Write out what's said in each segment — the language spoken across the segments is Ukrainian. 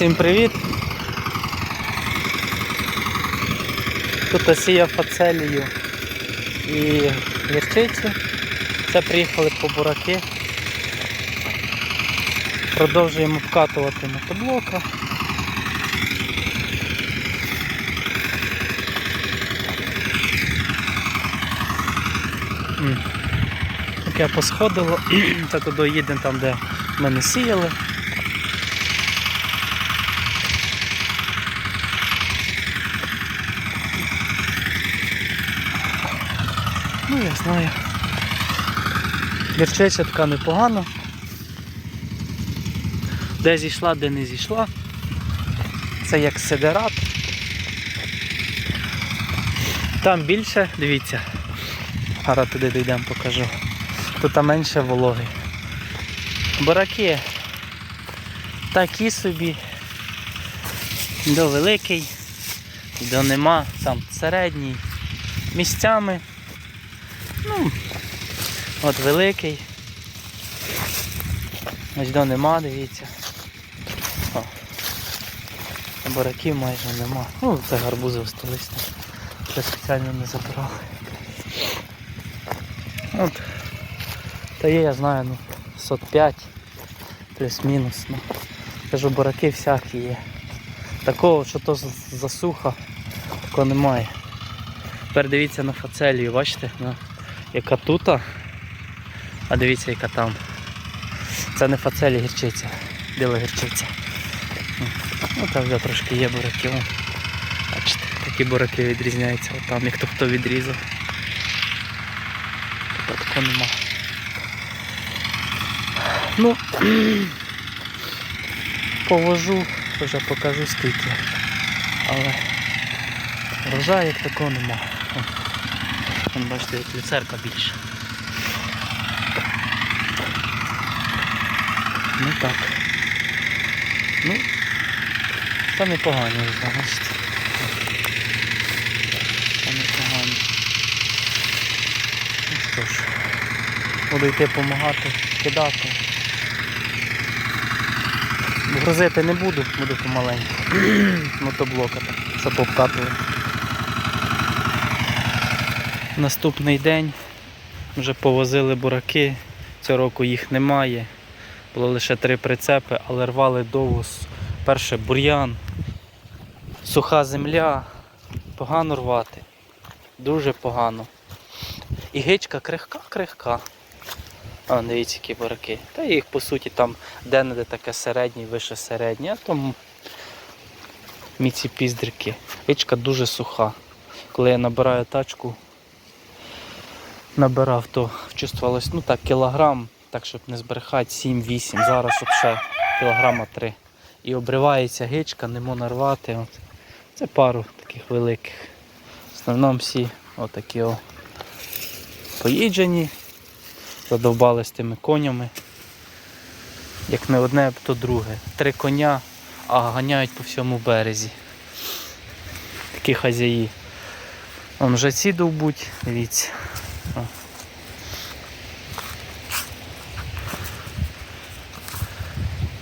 Всім привіт! Тут сіяв фацелію і гірчицю. Це приїхали по бураки. Продовжуємо вкатувати мотоблока. Таке посходило, це туди їдемо там, де ми не сіяли. Ну, я знаю. Гірчиця така непогана. Де зійшла, де не зійшла. Це як сидерат. Там більше, дивіться. Зараз туди дійдемо, покажу. Тут там менше вологи. Бураки такі собі. До великий, до нема, там середній. Місцями. Ну, от великий. Ось до нема, дивіться. О. Бураків майже нема. Ну, це гарбузи осталися. Це спеціально не забирали. От. Та є, я знаю, ну, сот 5 плюс-мінус. Ну. Кажу, бураки всякі є. Такого, що то засуха, такого немає. Тепер дивіться на фацелію, бачите, ну, яка тут, а дивіться, яка там. Це не фацелі гірчиця, біла гірчиця. Ну там вже трошки є бураки. о. Бачите, такі бураки відрізняються от там, як то хто відрізав. Тут такого нема. Ну, повожу, вже покажу скільки. Але врожаю як такого нема. О, бачите, як люцерка більше. Ну так. Ну, це непогано, бачите. Це непогано. Ну що ж, буду йти допомагати, кидати. Грузити не буду, буду помаленьку. Мотоблока щоб обкатувати. Наступний день вже повозили бураки, цього року їх немає. Було лише три прицепи, але рвали довго. Перше бур'ян, суха земля, погано рвати. Дуже погано. І гичка крихка-крихка. А, дивіться, які бураки. Та їх по суті там де-не-де таке середнє, вище середнє, а там міці піздрики. Гичка дуже суха. Коли я набираю тачку, набирав, то чувствувалось, ну так, кілограм, так щоб не збрехати, 7-8, зараз взагалі кілограма 3. І обривається гичка, не нарвати. От. Це пару таких великих. В основному всі отакі о поїджені, задовбались тими конями. Як не одне, то друге. Три коня, а ганяють по всьому березі. Такі хазяї. Вон вже ці довбуть, дивіться.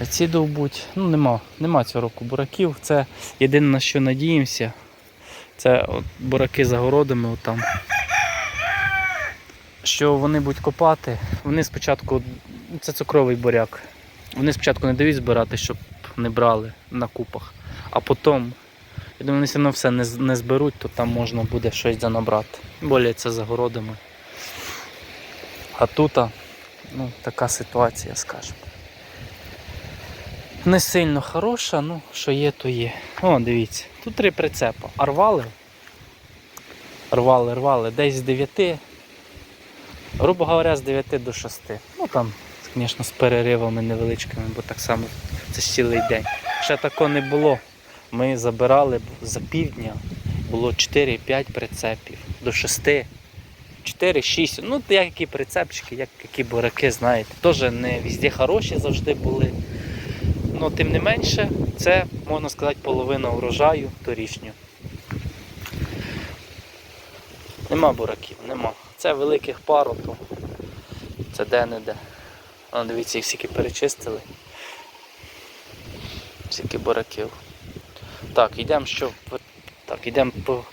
А Ці довбуть. Ну нема, нема цього року бураків. Це єдине на що надіємося. Це от бураки за городами отам. Що вони будуть копати, вони спочатку. Це цукровий буряк. Вони спочатку не дають збирати, щоб не брали на купах. А потім, я думаю, вони все одно все не, зберуть, то там можна буде щось занабрати. Це за городами. А тут, ну, така ситуація, скажімо. Не сильно хороша, ну що є, то є. О, дивіться, тут три прицепа. А рвали. Рвали, рвали. Десь з 9, грубо говоря, з 9 до 6. Ну там, звісно, з переривами невеличкими, бо так само це цілий день. Ще такого не було. Ми забирали за півдня, було 4-5 прицепів, до 6. 4-6, ну як які прицепчики, як які бураки, знаєте. Теж не везде хороші завжди були. Ну, тим не менше, це, можна сказати, половина урожаю торішнього. Нема бураків, нема. Це великих пару, це де-не-де. А дивіться, їх скільки перечистили. Скільки бураків. Так, йдемо що. Так, йдемо по.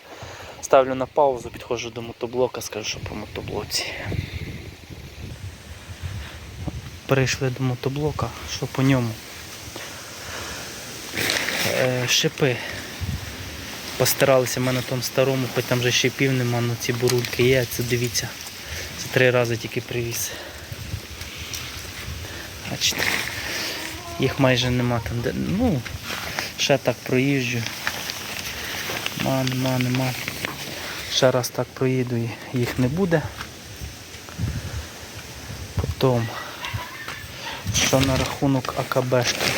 Ставлю на паузу, підходжу до мотоблока, скажу, що по мотоблоці. Перейшли до мотоблока, що по ньому. Е, шипи. Постаралися мене на тому старому, хоч там вже шипів нема, але ці бурульки є, це дивіться. Це три рази тільки привіз. Бачите. Їх майже нема там де. Ну, ще так проїжджу. Нема, нема, нема. Ще раз так проїду їх не буде. Потім, що на рахунок АКБшки.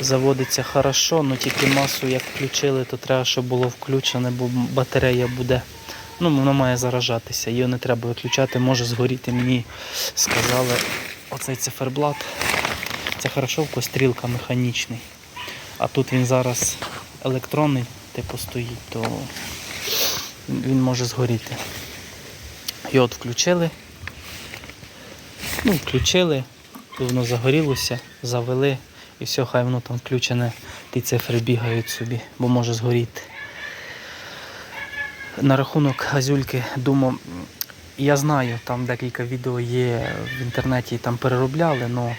Заводиться хорошо, але тільки масу як включили, то треба, щоб було включене, бо батарея буде. Ну, вона має заражатися, її не треба виключати, може згоріти. Мені сказали оцей циферблат. Це хорошо, в стрілка механічний. А тут він зараз електронний, типу стоїть, то він може згоріти. От включили. Ну, включили, воно загорілося, завели і все, хай воно там включене, ті цифри бігають собі, бо може згоріти. На рахунок газюльки думав, я знаю, там декілька відео є в інтернеті, там переробляли, але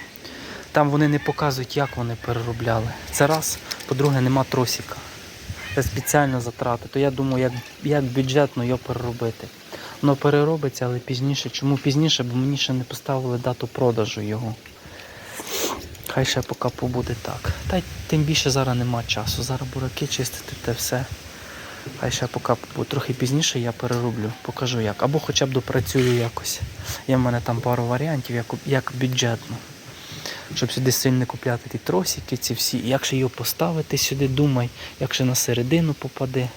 там вони не показують, як вони переробляли. Це раз, по-друге, нема тросика. Це спеціально затрати. То я думаю, як, як бюджетно його переробити. Воно переробиться, але пізніше. Чому пізніше? Бо мені ще не поставили дату продажу його. Хай ще поки побуде так. Та й тим більше зараз нема часу. Зараз бураки чистити те все. Хай ще поки. Трохи пізніше я перероблю, покажу як. Або хоча б допрацюю якось. Є в мене там пару варіантів, як, як бюджетно. Щоб сюди сильно купляти ті тросики, ці всі. Як ще його поставити сюди, думай, як ще на середину попаде.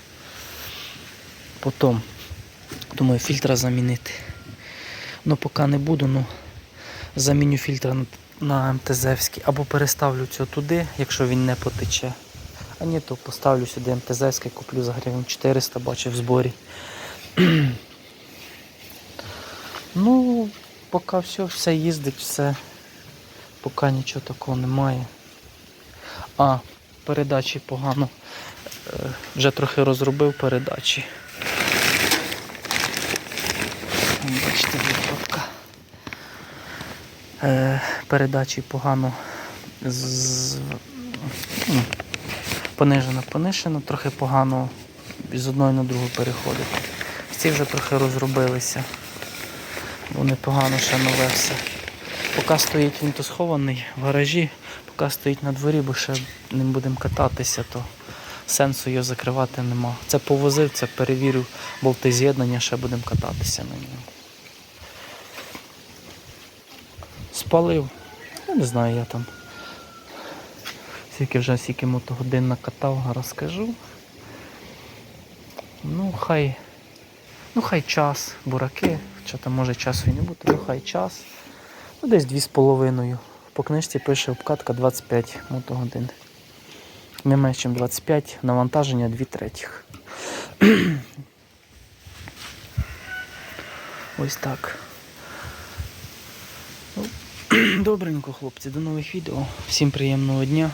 Потім, думаю, фільтра замінити. Ну поки не буду, ну заміню фільтр на, МТЗівський. Або переставлю цього туди, якщо він не потече. А ні, то поставлю сюди МТЗівський, куплю за гривень 400, бачив в зборі. ну, поки все, все їздить, все. Поки нічого такого немає. А, передачі погано. Е, Вже трохи розробив передачі. Бачите, відкладка. Е, Передачі погано з... понижено, понижено, трохи погано з одної на другу переходить. Ці вже трохи розробилися. Вони погано ще нове все. Поки стоїть він то схований в гаражі, поки стоїть на дворі, бо ще ним будемо кататися, то сенсу його закривати нема. Це повозив, це перевірив болти з'єднання, ще будемо кататися на ньому. Спалив. Я не знаю, я там. Скільки вже скільки мотогодин накатав, розкажу. Ну, хай. Ну, хай час, бураки, хоча там може часу і не бути, ну хай час. Ну, десь 2,5. По книжці пише обкатка 25 мотогодин. Не менше, ніж 25, навантаження 2 третіх. Ось так. Ну, Добренько, хлопці, до нових відео. Всім приємного дня.